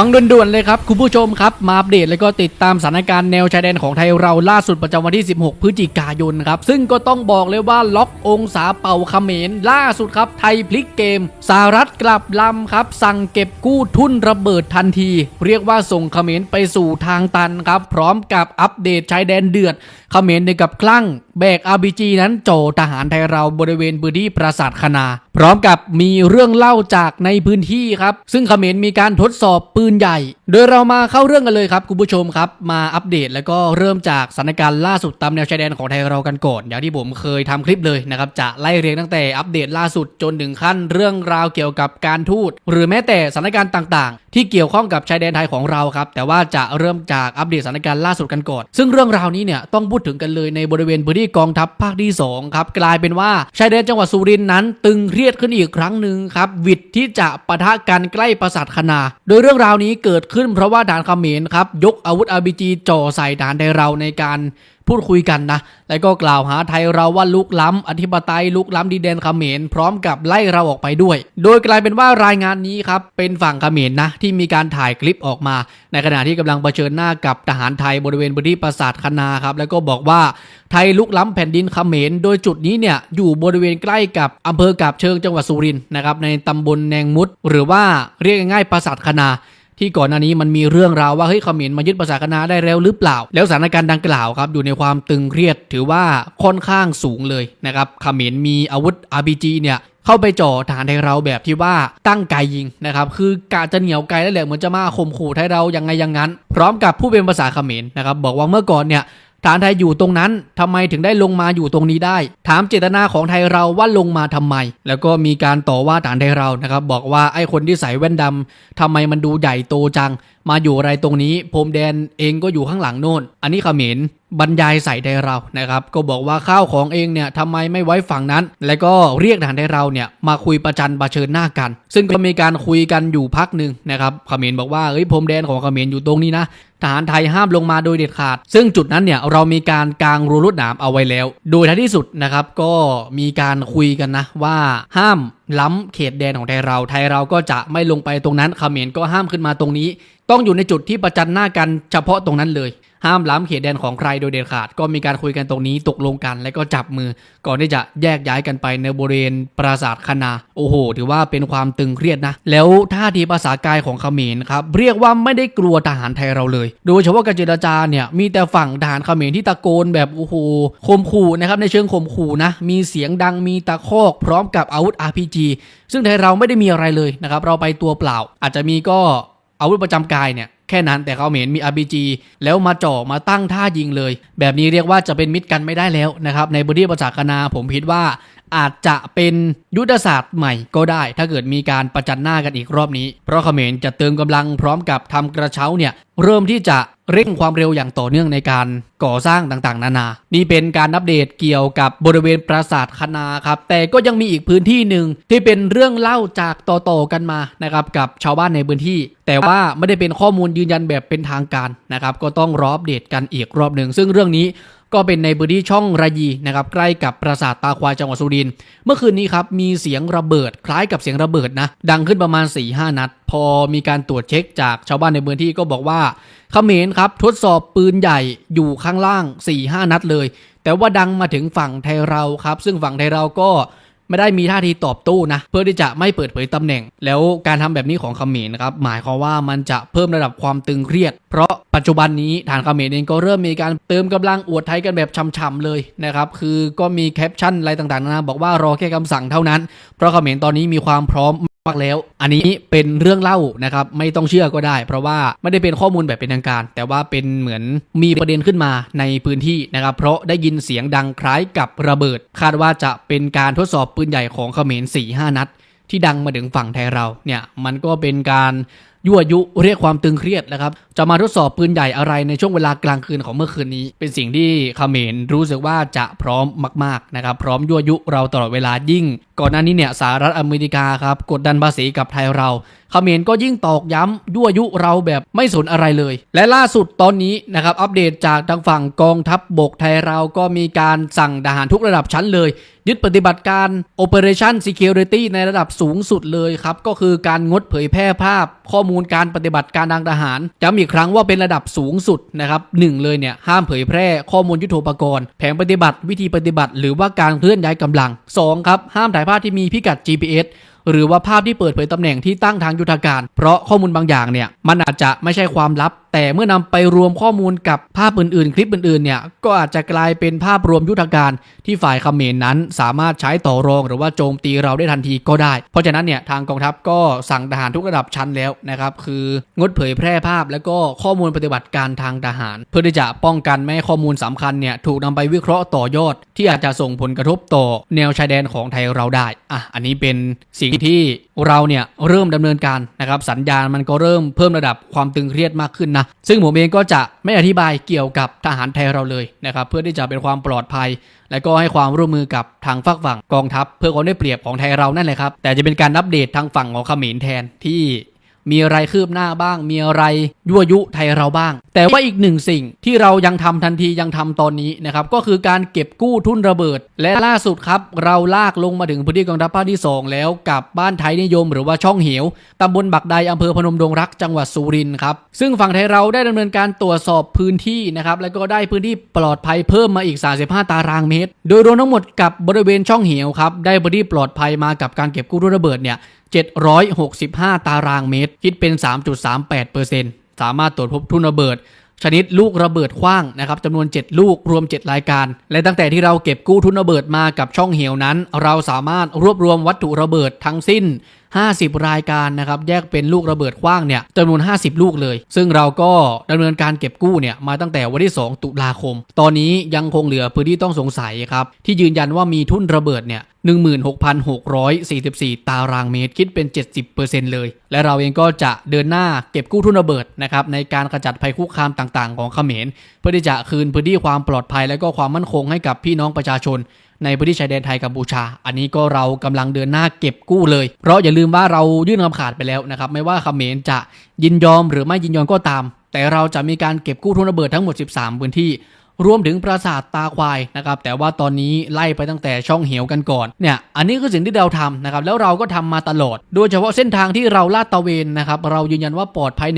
ฟังด่วนๆเลยครับ คุณผู้ชมครับ มาอัปเดตแล้วก็ติดตามสถานการณ์แนวชายแดนของไทยเราล่าสุดประจำวันที่ 16 พฤศจิกายนครับ ซึ่งก็ต้องบอกเลยว่าล็อกองศาเป่าเขมรล่าสุดครับไทยพลิกเกมสหรัฐกลับลำครับ สั่งเก็บกู้ทุนระเบิดทันที เรียกว่าส่งเขมรไปสู่ทางตันครับ พร้อมกับอัปเดตชายแดนเดือดเขมรในกับคลั่งแบก RPG นั้นโจทหารไทยเราบริเวณพื้นที่ปราสาทคณา พร้อมกับมีเรื่องเล่าจากในพื้นที่ครับ ซึ่งเขมรมีการทดสอบปืนใหญ่ โดยเรามาเข้าเรื่องกันเลยครับ คุณผู้ชมครับ มาอัปเดตแล้วก็เริ่มจากสถานการณ์ล่าสุดตามแนวชายแดนของไทยเรากันก่อนอย่างที่ผมเคยทำคลิปเลยนะครับจะไล่เรียงตั้งแต่อัปเดตล่าสุดจนถึงขั้นเรื่องราวเกี่ยวกับการทูตหรือแม้แต่สถานการณ์ต่างๆ ที่เกี่ยวข้องกับชายแดนไทยของเราครับแต่ว่าจะเริ่มจากอัปเดตสถานการณ์ล่าสุดกันก่อน ซึ่งเรื่องราวนี้เนี่ยต้องพูดถึงกันเลยในบริเวณพื้นที่กองทัพภาคที่สองครับกลายเป็นว่าชายแดนจังหวัดสุรินทร์นั้น ตึงเครียดขึ้นอีกครั้งหนึ่งครับวิดที่จะปะทะกันใกล้ปราสาทคณาโดยเรื่องราวนี้เกิดขึ้นเพราะว่าด่านเขมรครับยกอาวุธอาบีจ่อใส่ด่านไทยเราในการ พูดคุยกันนะ แล้วก็กล่าวหาไทยเราว่าลุกล้ำอธิปไตยลุกล้ำดินแดนเขมรพร้อมกับไล่เราออกไปด้วย โดยกลายเป็นว่ารายงานนี้ครับเป็นฝั่งเขมรนะที่มีการถ่ายคลิปออกมา ในขณะที่กำลังเผชิญหน้ากับทหารไทยบริเวณพื้นที่ปราสาทคณาครับแล้วก็บอกว่าไทยลุกล้ำแผ่นดินเขมรโดยจุดนี้เนี่ยอยู่บริเวณใกล้กับอำเภอกาบเชิงจังหวัดสุรินทร์นะครับในตำบลแนงมุด หรือว่าเรียกง่ายๆปราสาทคณา ที่ก่อนหน้านี้มันมีเรื่องราวว่าเฮ้ยเขมรมายึดภาษาคณะได้แล้วหรือเปล่า แล้วสถานการณ์ดังกล่าวครับอยู่ในความตึงเครียดถือว่าค่อนข้างสูงเลยนะครับเขมรมีอาวุธ RPG เนี่ยเข้าไปจ่อฐานไทยเราแบบที่ว่าตั้งไกยิงนะครับคือกะจะเหนียวไกลแล้วแหละเหมือนจะมาข่มขู่ไทยเรายังไงอย่างนั้น พร้อมกับผู้เป็นภาษาเขมรนะครับบอกว่าเมื่อก่อนเนี่ย ฐานไทยอยู่ตรงนั้นทำไมถึงได้ลงมาอยู่ตรงนี้ได้ ถามเจตนาของไทยเราว่าลงมาทำไม แล้วก็มีการต่อว่าฐานไทยเรานะครับบอกว่าไอ้คนที่ใส่แว่นดำทำไมมันดูใหญ่โตจัง มาอยู่อะไรตรงนี้พรมแดนเองก็อยู่ข้างหลังโน่น อันนี้เขมรบรรยายใส่ไทยเรานะครับ ก็บอกว่าข้าวของเองเนี่ยทำไมไม่ไว้ฝั่งนั้น แล้วก็เรียกทหารไทยเราเนี่ยมาคุยประจันประเชิญหน้ากัน ซึ่งก็มีการคุยกันอยู่พักหนึ่งนะครับเขมรบอกว่าเอ้ยพรมแดนของเขมรอยู่ตรงนี้นะ ทหารไทยห้ามลงมาโดยเด็ดขาด ซึ่งจุดนั้นเนี่ยเรามีการกางรั้วลวดหนามเอาไว้แล้ว โดยท้ายที่สุดนะครับก็มีการคุยกันนะว่าห้ามล้ำเขตแดนของไทยเรา ไทยเราก็จะไม่ลงไปตรงนั้นเขมรก็ห้ามขึ้นมาตรงนี้ ต้องอยู่ในจุดที่ประจันหน้ากันเฉพาะตรงนั้นเลย ห้ามล้ำเขตแดนของใครโดยเด็ดขาด ก็มีการคุยกันตรงนี้ตกลงกัน แล้วก็จับมือ ก่อนที่จะแยกย้ายกันไปในบริเวณปราสาทคณาโอ้โห ถือว่าเป็นความตึงเครียดนะ แล้วท่าทีภาษากายของเขมรครับเรียกว่าไม่ได้กลัวทหารไทยเราเลย โดยเฉพาะการเจรจาเนี่ยมีแต่ฝั่งทหารเขมรที่ตะโกนแบบโอ้โหข่มขู่นะครับในเชิงข่มขู่นะมีเสียงดังมีตะคอกพร้อมกับอาวุธ RPG ซึ่งไทยเราไม่ได้มีอะไรเลยนะครับเราไปตัวเปล่า อาจจะมีก็ อาวุธประจำกายเนี่ยแค่นั้นแต่เขาเห็นมี RPG แล้วมาจ่อมาตั้งท่ายิงเลย แบบนี้เรียกว่าจะเป็นมิตรกันไม่ได้แล้วนะครับในบริบทภาษาคณาผมคิดว่า อาจจะเป็นยุทธศาสตร์ใหม่ก็ได้ ถ้าเกิดมีการประจันหน้ากันอีกรอบนี้ เพราะเขมรจะเติมกำลังพร้อมกับทำกระเช้าเนี่ยเริ่มที่จะเร่งความเร็วอย่างต่อเนื่องในการก่อสร้างต่างๆ นานา นี่เป็นการอัปเดตเกี่ยวกับบริเวณปราสาทคณาครับ แต่ก็ยังมีอีกพื้นที่หนึ่งที่เป็นเรื่องเล่าจากต่อๆกันมานะครับกับชาวบ้านในพื้นที่ แต่ว่าไม่ได้เป็นข้อมูลยืนยันแบบเป็นทางการนะครับ ก็ต้องรออัปเดตกันอีกรอบหนึ่ง ซึ่งเรื่องนี้ ก็เป็นในพื้นที่ช่องระยีนะครับใกล้กับปราสาทตาควายจังหวัดสุรินทร์เมื่อคืนนี้ครับมีเสียงระเบิดคล้ายกับเสียงระเบิดนะดังขึ้นประมาณ4ี่ห้านัด พอมีการตรวจเช็คจากชาวบ้านในพื้นที่ก็บอกว่าเขมรครับทดสอบปืนใหญ่อยู่ข้างล่าง4ี่ห้านัดเลย แต่ว่าดังมาถึงฝั่งไทยเราครับ ซึ่งฝั่งไทยเราก็ ไม่ได้มีท่าทีตอบโต้นะเพื่อที่จะไม่เปิดเผยตำแหน่ง แล้วการทำแบบนี้ของเขมรนะครับหมายความว่ามันจะเพิ่มระดับความตึงเครียด เพราะปัจจุบันนี้ฐานเขมรเองก็เริ่มมีการเติมกำลังอวดไทยกันแบบช่ำๆเลยนะครับคือก็มีแคปชั่นอะไรต่างๆนานาบอกว่ารอแค่คำสั่งเท่านั้น เพราะเขมรตอนนี้มีความพร้อม มากแล้ว อันนี้เป็นเรื่องเล่านะครับไม่ต้องเชื่อก็ได้ เพราะว่าไม่ได้เป็นข้อมูลแบบเป็นทางการ แต่ว่าเป็นเหมือนมีประเด็นขึ้นมาในพื้นที่นะครับ เพราะได้ยินเสียงดังคล้ายกับระเบิด คาดว่าจะเป็นการทดสอบปืนใหญ่ของเขมร4ี่ห้านัด ที่ดังมาถึงฝั่งไทยเราเนี่ยมันก็เป็นการยั่วยุเรียกความตึงเครียดนะครับ จะมาทดสอบปืนใหญ่อะไรในช่วงเวลากลางคืนของเมื่อคืนนี้ เป็นสิ่งที่เขมรรู้สึกว่าจะพร้อมมากๆนะครับพร้อมยั่วยุเราตลอดเวลายิ่ง ก่อนหน้านี้เนี่ยสหรัฐอเมริกาครับกดดันภาษีกับไทยเราเขมรก็ยิ่งตอกย้ำยั่วยุเราแบบไม่สนอะไรเลย และล่าสุดตอนนี้นะครับอัปเดตจากทางฝั่งกองทัพบบกไทยเราก็มีการสั่งทหารทุกระดับชั้นเลย ยึดปฏิบัติการ Operation Security ในระดับสูงสุดเลยครับก็คือการงดเผยแพร่ภาพ ข้อมูลการปฏิบัติการทางทหารย้ำอีกครั้งว่าเป็นระดับสูงสุดนะครับหนึ่งเลยเนี่ยห้ามเผยแพร่ข้อมูลยุทโธปกรณ์ แผนปฏิบัติ วิธีปฏิบัติ หรือว่าการเคลื่อนย้ายกำลังสองครับ ห้ามถ่ายภาพที่มีพิกัด GPS หรือว่าภาพที่เปิดเผยตำแหน่งที่ตั้งทางยุทธการ เพราะข้อมูลบางอย่างเนี่ยมันอาจจะไม่ใช่ความลับ แต่เมื่อนำไปรวมข้อมูลกับภาพอื่นๆ คลิปอื่นๆเนี่ยก็อาจจะกลายเป็นภาพรวมยุทธการที่ฝ่ายเขมรนนั้น สามารถใช้ต่อรองหรือว่าโจมตีเราได้ทันทีก็ได้ เพราะฉะนั้นเนี่ยทางกองทัพก็สั่งทหารทุกระดับชั้นแล้วนะครับคืองดเผยแพร่ภาพแล้วก็ข้อมูลปฏิบัติการทางทหาร เพื่อที่จะป้องกันไม่ให้ข้อมูลสำคัญเนี่ยถูกนำไปวิเคราะห์ต่อยอด ที่อาจจะส่งผลกระทบต่อแนวชายแดนของไทยเราได้อะอันนี้เป็นสิ่งที่เราเนี่ยเริ่มดำเนินการนะครับสัญญาณมันก็เริ่มเพิ่มระดับความตึงเครียดมากขึ้นนะซึ่งผมเองก็จะไม่อธิบายเกี่ยวกับทหารไทยเราเลยนะครับเพื่อที่จะเป็นความปลอดภัย และก็ให้ความร่วมมือกับทางฝักฝั่งกองทัพ เพื่อความได้เปรียบของไทยเรานั่นแหละครับแต่จะเป็นการอัปเดตทางฝั่งของเขมรแทนที่ มีอะไรคืบหน้าบ้าง มีอะไรยั่วยุไทยเราบ้าง แต่ว่าอีกหนึ่งสิ่งที่เรายังทำทันทียังทำตอนนี้นะครับก็คือการเก็บกู้ทุนระเบิด และล่าสุดครับเราลากลงมาถึงพื้นที่กองทัพภาคที่ 2 แล้วกับบ้านไทยนิยม หรือว่าช่องเหวตำบลบักใดอำเภอพนมดงรักจังหวัดสุรินทร์ครับซึ่งฝั่งไทยเราได้ดำเนินการตรวจสอบพื้นที่นะครับแล้วก็ได้พื้นที่ปลอดภัยเพิ่มมาอีก 35 ตารางเมตร โดยรวมทั้งหมดกับบริเวณช่องเหวครับได้พื้นที่ปลอดภัยมากับการเก็บกู้ทุนระเบิดเนี่ย 765 ตารางเมตร คิดเป็น 3.38%สามารถตรวจพบทุนระเบิด ชนิดลูกระเบิดขว้างนะครับจำนวน 7 ลูกรวม 7 รายการ และตั้งแต่ที่เราเก็บกู้ทุนระเบิดมากับช่องเหวนั้น เราสามารถรวบรวมวัตถุระเบิดทั้งสิ้น 50 รายการนะครับแยกเป็นลูกระเบิดขว้างเนี่ยจำนวน 50 ลูกเลย ซึ่งเราก็ดำเนินการเก็บกู้เนี่ยมาตั้งแต่วันที่ 2 ตุลาคม ตอนนี้ยังคงเหลือพื้นที่ต้องสงสัยครับที่ยืนยันว่ามีทุ่นระเบิดเนี่ย16,644 ตารางเมตรคิดเป็น 70%เลย และเราเองก็จะเดินหน้าเก็บกู้ทุนระเบิดนะครับในการขจัดภัยคุกคามต่างๆ ของเขมร เพื่อที่จะคืนพื้นที่ความปลอดภัยและก็ความมั่นคงให้กับพี่น้องประชาชน ในพื้นที่ชายแดนไทยกัมพูชา อันนี้ก็เรากำลังเดินหน้าเก็บกู้เลย เพราะอย่าลืมว่าเรายื่นคำขาดไปแล้วนะครับ ไม่ว่าเขมรจะยินยอมหรือไม่ยินยอมก็ตาม แต่เราจะมีการเก็บกู้ทุนระเบิดทั้งหมด 13 พื้นที่ รวมถึงปราสาทตาควายนะครับ แต่ว่าตอนนี้ไล่ไปตั้งแต่ช่องเหวกันก่อน เนี่ย อันนี้คือสิ่งที่เราทำนะครับ แล้วเราก็ทำมาตลอด โดยเฉพาะเส้นทางที่เราลาดตระเวนนะครับ เรายืนยันว่าปลอดภัย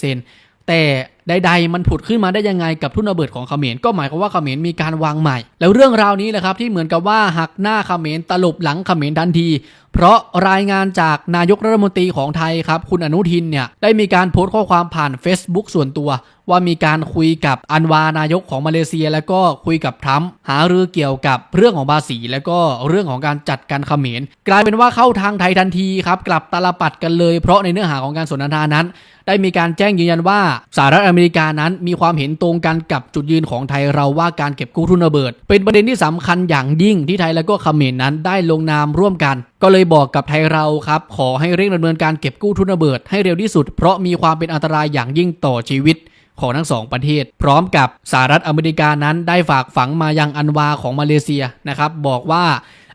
100% แต่ใดๆมันผุดขึ้นมาได้ยังไงกับทุนระเบิดของเขมรก็หมายความว่าเขมรมีการวางใหม่ แล้วเรื่องราวนี้แหละครับที่เหมือนกับว่าหักหน้าเขมรตลบหลังเขมรทันที เพราะรายงานจากนายกรัฐมนตรีของไทยครับคุณอนุทินเนี่ยได้มีการโพสต์ข้อความผ่าน Facebook ส่วนตัว ว่ามีการคุยกับอันวานายกของมาเลเซีย แล้วก็คุยกับทรัมป์หารือเกี่ยวกับเรื่องของภาษี แล้วก็เรื่องของการจัดการเขมรกลายเป็นว่าเข้าทางไทยทันทีครับกลับตาลปัดกันเลย เพราะในเนื้อหาของการสนทนานั้น ได้มีการแจ้งยืนยันว่าสหรัฐอเมริกานั้นมีความเห็นตรงกันกับจุดยืนของไทยเราว่าการเก็บกู้ทุนระเบิด เป็นประเด็นที่สำคัญอย่างยิ่งที่ไทยและก็เขมรนั้นได้ลงนามร่วมกัน ก็เลยบอกกับไทยเราครับขอให้เร่งดำเนินการเก็บกู้ทุนระเบิดให้เร็วที่สุด เพราะมีความเป็นอันตรายอย่างยิ่งต่อชีวิต ของทั้งสองประเทศ พร้อมกับสหรัฐอเมริกานั้นได้ฝากฝังมายังอันวาของมาเลเซียนะครับบอกว่า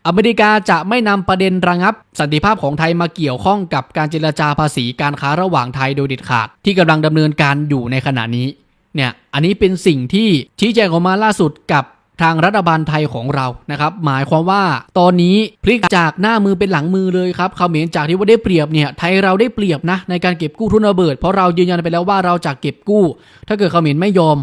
อเมริกาจะไม่นำประเด็นระงับ สันติภาพของไทยมาเกี่ยวข้องกับการเจรจาภาษีการค้าระหว่างไทยโดยเด็ดขาด ที่กำลังดำเนินการอยู่ในขณะนี้เนี่ยอันนี้เป็นสิ่งที่ชี้แจงออกมาล่าสุดกับ ทางรัฐบาลไทยของเรานะครับหมายความว่าตอนนี้พลิกจากหน้ามือเป็นหลังมือเลยครับเขมรจากที่ว่าได้เปรียบเนี่ยไทยเราได้เปรียบนะในการเก็บกู้ทุนระเบิด เพราะเรายืนยันไปแล้วว่าเราจะเก็บกู้ ถ้าเกิดเขมรไม่ยอม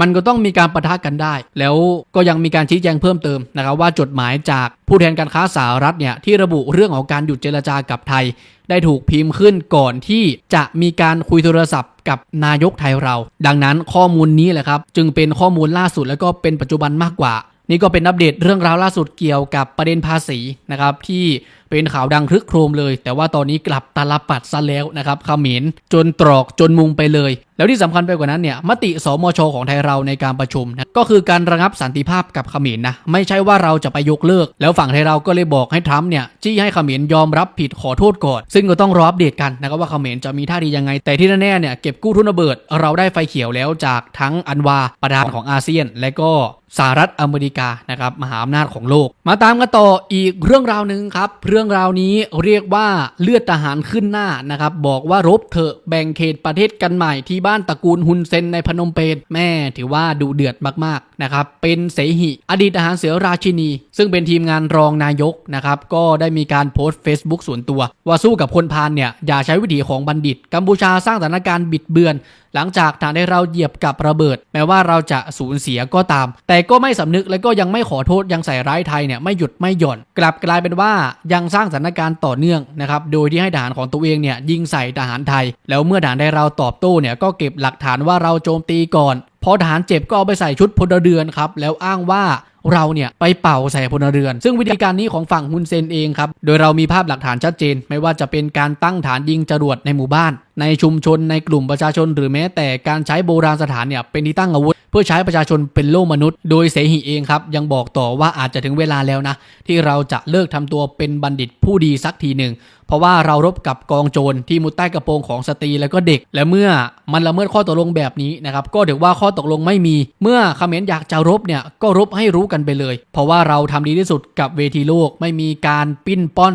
มันก็ต้องมีการประทะกันได้ แล้วก็ยังมีการชี้แจงเพิ่มเติมนะครับว่าจดหมายจากผู้แทนการค้าสหรัฐเนี่ยที่ระบุเรื่องของการหยุดเจรจากับไทย ได้ถูกพิมพ์ขึ้นก่อนที่จะมีการคุยโทรศัพท์กับนายกไทยเรา ดังนั้นข้อมูลนี้แหละครับ จึงเป็นข้อมูลล่าสุดแล้วก็เป็นปัจจุบันมากกว่า นี่ก็เป็นอัปเดตเรื่องราวล่าสุดเกี่ยวกับประเด็นภาษีนะครับที่เป็นข่าวดังคลึกโครมเลย แต่ว่าตอนนี้กลับตาลปัดซะแล้วนะครับขมรจนตรอกจนมุงไปเลย แล้วที่สำคัญไปกว่านั้นเนี่ยมติสมชของไทยเราในการประชุมนะก็คือการระงับสันติภาพกับขมรนะไม่ใช่ว่าเราจะไปยกเลิก แล้วฝั่งไทยเราก็เลยบอกให้ทรัมป์เนี่ยจี้ให้ขมรยอมรับผิดขอโทษก่อน ซึ่งก็ต้องรออัปเดตกันนะครับว่าขมรจะมีท่าทียังไง แต่ที่แน่ๆเนี่ยเก็บกู้ทุนระเบิด เราได้ไฟเขียวแล้วจากทั้งอันวาประธานของอาเซียน และก็สหรัฐอเมริกานะครับมหาอำนาจของโลก มาตามกันต่ออีกเรื่องราวหนึ่งครับเรื่องรื่องราวนี้เรียกว่าเลือดทหารขึ้นหน้านะครับ บอกว่ารบเถอะแบ่งเขตประเทศกันใหม่ที่บ้านตระกูลฮุนเซนในพนมเปญแม่ถือว่าดูเดือดมากๆนะครับเป็นเสหิ อดีตทหารเสือราชินี ซึ่งเป็นทีมงานรองนายกนะครับก็ได้มีการโพสต์ Facebook ส่วนตัว ว่าสู้กับคนพาลเนี่ยอย่าใช้วิถีของบัณฑิต กัมพูชาสร้างสถานการณ์บิดเบือน หลังจากฐานได้เราเหยียบกับระเบิด แม้ว่าเราจะสูญเสียก็ตาม แต่ก็ไม่สำนึกและก็ยังไม่ขอโทษยังใส่ร้ายไทยเนี่ยไม่หยุดไม่หย่อน กลับกลายเป็นว่ายังสร้างสถานการณ์ต่อเนื่องนะครับโดยที่ให้ทหารของตัวเองเนี่ยยิงใส่ทหารไทย แล้วเมื่อทหารได้เราตอบโต้เนี่ยก็เก็บหลักฐานว่าเราโจมตีก่อนพอทหารเจ็บก็เอาไปใส่ชุดพลเรือนครับแล้วอ้างว่า เราเนี่ยไปเป่าใส่พลเรือน ซึ่งวิธีการนี้ของฝั่งฮุนเซนเองครับ โดยเรามีภาพหลักฐานชัดเจน ไม่ว่าจะเป็นการตั้งฐานยิงจรวดในหมู่บ้าน ในชุมชนในกลุ่มประชาชน หรือแม้แต่การใช้โบราณสถานเนี่ยเป็นที่ตั้งอาวุธ พื่อใช้ประชาชนเป็นโล่มนุษย์ โดยเสหิเองครับยังบอกต่อว่าอาจจะถึงเวลาแล้วนะ ที่เราจะเลิกทำตัวเป็นบัณฑิตผู้ดีสักทีหนึ่งเพราะว่าเรารบกับกองโจรที่มุดใต้กระโปรงของสตรีและก็เด็ก และเมื่อมันละเมิดข้อตกลงแบบนี้นะครับก็ถือว่าข้อตกลงไม่มี เมื่อเขมรอยากจะรบเนี่ยก็รบให้รู้กันไปเลย เพราะว่าเราทำดีที่สุดกับเวทีโลกไม่มีการปิ้นป้อน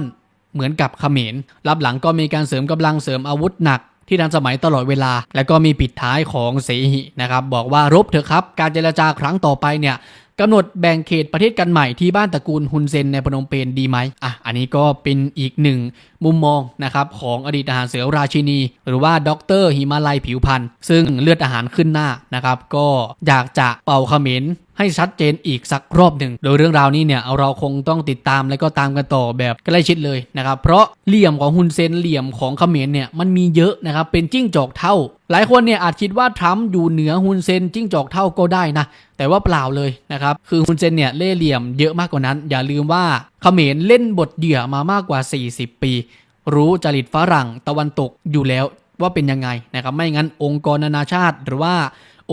เหมือนกับเขมรรับหลังก็มีการเสริมกำลังเสริมอาวุธหนัก ที่ทันสมัยตลอดเวลา และก็มีปิดท้ายของเสหินะครับบอกว่ารบเถอะครับ การเจรจาครั้งต่อไปเนี่ยกำหนดแบ่งเขตประเทศกันใหม่ที่บ้านตระกูลฮุนเซนในพนมเปญดีไหมอะ อันนี้ก็เป็นอีกหนึ่งมุมมองนะครับของอดีตทหารเสือราชินี หรือว่าด็อกเตอร์หิมาลัยผิวพันธ์ซึ่งเลือดอาหารขึ้นหน้านะครับ ก็อยากจะเป่าเขมร ให้ชัดเจนอีกสักรอบหนึ่งโดยเรื่องราวนี้เนี่ยเราคงต้องติดตามและก็ตามกันต่อแบบใกล้ชิดเลยนะครับเพราะเหลี่ยมของฮุนเซนเหลี่ยมของเขมรเนี่ยมันมีเยอะนะครับเป็นจิ้งจอกเท่า หลายคนเนี่ยอาจคิดว่าทรัมป์อยู่เหนือฮุนเซนจิ้งจอกเท่าก็ได้นะแต่ว่าเปล่าเลยนะครับคือฮุนเซนเนี่ยเล่เหลี่ยมเยอะมากกว่านั้น อย่าลืมว่าเขมรเล่นบทเหยื่อมามากกว่า 40 ปี รู้จริตฝรั่งตะวันตกอยู่แล้วว่าเป็นยังไงนะครับไม่งั้นองค์กรนานาชาติหรือว่า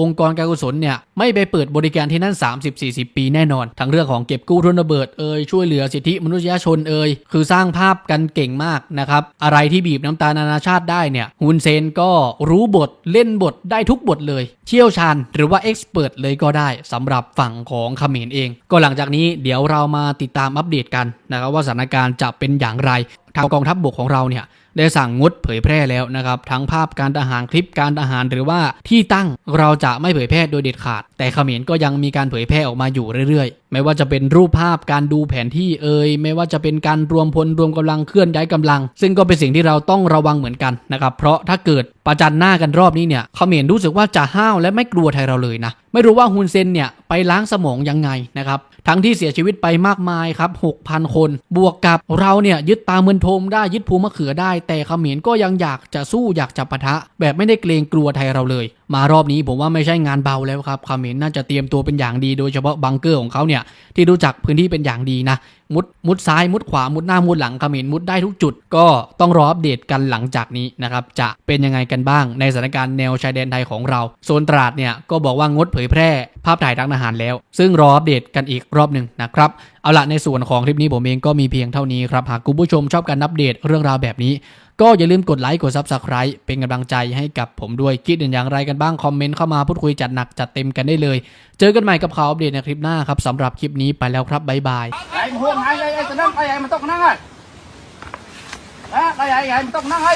องค์กรการกุศลเนี่ยไม่ไปเปิดบริการที่นั่น 30-40 ปีแน่นอน ทั้งเรื่องของเก็บกู้ทุนระเบิดเอ่ยช่วยเหลือสิทธิมนุษยชนเอ่ยคือสร้างภาพกันเก่งมากนะครับอะไรที่บีบน้ำตานานาชาติได้เนี่ยฮุนเซนก็รู้บทเล่นบทได้ทุกบทเลย เชี่ยวชาญหรือว่าเอ็กซ์เพรสเลยก็ได้สำหรับฝั่งของเขมรเอง ก็หลังจากนี้เดี๋ยวเรามาติดตามอัปเดตกันนะครับว่าสถานการณ์จะเป็นอย่างไรทางกองทัพบบกของเราเนี่ยได้สั่งงดเผยแพร่แล้วนะครับ ทั้งภาพการทหารคลิปการทหารหรือว่าที่ตั้งเราจะไม่เผยแพร่โดยเด็ดขาด แต่เขมรก็ยังมีการเผยแพร่ออกมาอยู่เรื่อยๆ ไม่ว่าจะเป็นรูปภาพการดูแผนที่เอ่ยไม่ว่าจะเป็นการรวมพลรวมกำลังเคลื่อนย้ายกำลัง ซึ่งก็เป็นสิ่งที่เราต้องระวังเหมือนกันนะครับเพราะถ้าเกิดประจันหน้ากันรอบนี้เนี่ยเขมรรู้สึกว่าจะห้าวและไม่กลัวไทยเราเลยนะไม่รู้ว่าฮุนเซนเนี่ย ไปล้างสมองยังไงนะครับทั้งที่เสียชีวิตไปมากมายครับ6,000 คน บวกกับเราเนี่ยยึดตาเมือนทมได้ยึดภูมะเขือได้ แต่เขมรก็ยังอยากจะสู้อยากจะปะทะ แบบไม่ได้เกรงกลัวไทยเราเลย มารอบนี้ผมว่าไม่ใช่งานเบาแล้วครับเขมรน่าจะเตรียมตัวเป็นอย่างดี โดยเฉพาะบังเกอร์ของเขาเนี่ยที่รู้จักพื้นที่เป็นอย่างดีนะ มุดมุดซ้ายมุดขวามุดหน้ามุดหลังเขมรมุดได้ทุกจุด ก็ต้องรออัปเดตกันหลังจากนี้นะครับจะเป็นยังไงกันบ้างในสถานการณ์แนวชายแดนไทยของเรา โซนตราดเนี่ยก็บอกว่างดเผยแพร่ ภาพถ่ายทางทหารแล้ว ซึ่งรออัปเดตกันอีกรอบหนึ่งนะครับ เอาละในส่วนของคลิปนี้ผมเองก็มีเพียงเท่านี้ครับ หากคุณผู้ชมชอบการอัปเดตเรื่องราวแบบนี้ ก็อย่าลืมกดไลค์กด Subscribe เป็นกำลังใจให้กับผมด้วยคิดเห็นอย่างไรกันบ้าง คอมเมนต์เข้ามาพูดคุยจัดหนักจัดเต็มกันได้เลย เจอกันใหม่กับข่าวอัปเดตในคลิปหน้าครับสำหรับคลิปนี้ไปแล้วครับบ๊ายบายไอ้ห่วงไอ้ไอ้ไอ้ตะนั่งไอ้ไอ้มันต้องนั่งไอ้ไอ้ไอ้ไอ้มันต้องนั่งไอ้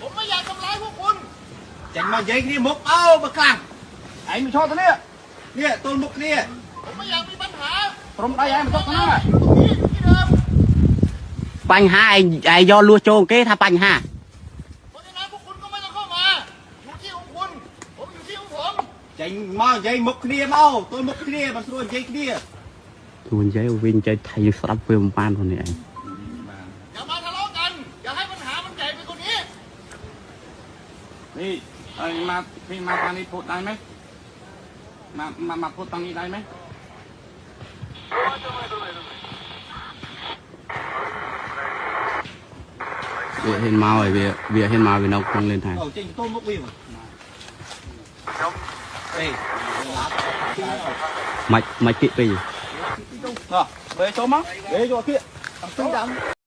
ผมไม่อยากทำร้ายพวกคุณจังมาเย้งนี่มุกเอ้ามากลางไอ้มีชอบตัวเนี้ยเนี่ยต้นมุกเนี่ยผมไม่อยากมีปัญหา ตรงไอ้ไอ้มันต้องนั่งไอ้ ตรงนี้ที่เดิม បញ្ហាឯងឯងយកលួសចូលគេថាបញ្ហា เพราะฉะนั้นพวกคุณก็ไม่ต้องเข้ามา อยู่ที่ของคุณ ผมอยู่ที่ของผม จังมาเย้งมุกเนี่ยมาเอาต้นมุกเนี่ยมันส่วนเย้งเนี่ย ខ្លួននិយាយវិញចេះថៃស្ដាប់វាមិនបានខ្លួននេះឯង อย่ามาทะเลาะกัน อย่าให้ปัญหามันใหญ่ไปกว่านี้ นี่ไอ้มาพี่มาตอนนี้พูดได้ไหมมามามาพูดตรงนี้ได้ไหม វាហ៊ានមកហើយវាវាហ៊ានមកវានៅក្នុងលេនថែចេញតូនមកវាខ្ញុំអេម៉េចម៉េចគៀកពីទៅបេចូលមកបេចូលគៀកអត់ទីដល់